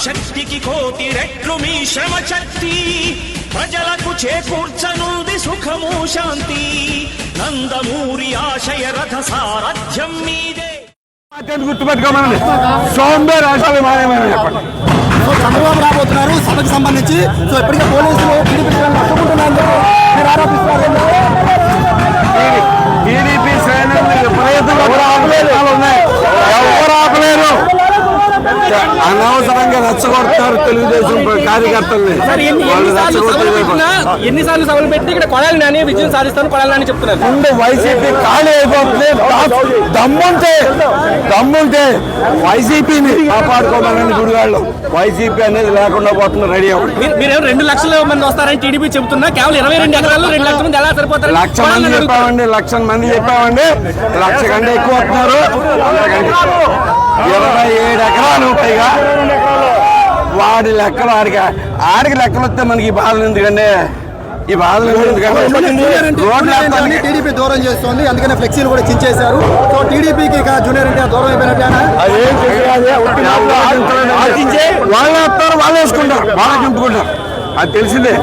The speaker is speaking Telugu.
అణుశక్తికి కోటి రెట్లు మీ శ్రమ శక్తి. ప్రజలకు చేకూర్చనుంది సుఖము శాంతి. నందమూరి ఆశయ రథ సారథ్యం మీదే. చెప్పండి. సో చంద్రబాబు రాబోతున్నారు సభకు సంబంధించి. సో ఇప్పటికే పోలీసులు టీడీపీ శ్రేణులు అడ్డుకుంటున్నారు మీరు ఆరోపిస్తున్నారు టీడీపీ శ్రేణులు విపరీతంగా ఎవరు ఆపలేరు. అనవసరంగా రెచ్చగొడతారు తెలుగుదేశం కార్యకర్తల్ని. వాళ్ళు ఎన్నిసార్లు సభలు పెట్టి ఇక్కడ కొడాలి నాని విజయం సాధిస్తాను కొడాలి నాని చెప్తున్నారు. ముందు వైసీపీ ఖాళీ అయిపోతుంది. దమ్ముంటే దమ్ముంటే వైసీపీని కాపాడుకోమని గుడిగాళ్ళు వైసీపీ అనేది లేకుండా పోతుంది రెడీ అవ్వండి. మీరేమో రెండు లక్షల మంది వస్తారని టీడీపీ చెప్తున్నా కేవలం ఇరవై రెండు ఎకరాల్లో రెండు లక్షల మంది ఎలా సరిపోతారు లక్ష మంది చెప్పామండి లక్ష మంది చెప్పామండి. లక్ష కంటే ఎక్కువ వస్తున్నారు. ఇరవై ఏడు ఎకరాలు పైగా. వాడి లెక్కలు ఆడికి ఆడికి లెక్కలు వస్తే మనకి ఈ బాధలు ఎందుకండి? ఈ బాధలు టీడీపీ దూరం చేస్తుంది. అందుకనే ఫ్లెక్సీలు కూడా చించేశారు. సో టీడీపీకి ఇక జూనియర్ ఎన్టీఆర్ దూరం చేయాలి? వాళ్ళు వస్తారు వాళ్ళు వేసుకుంటారు వాళ్ళకి నింపుకుంటారు అది తెలిసిందే.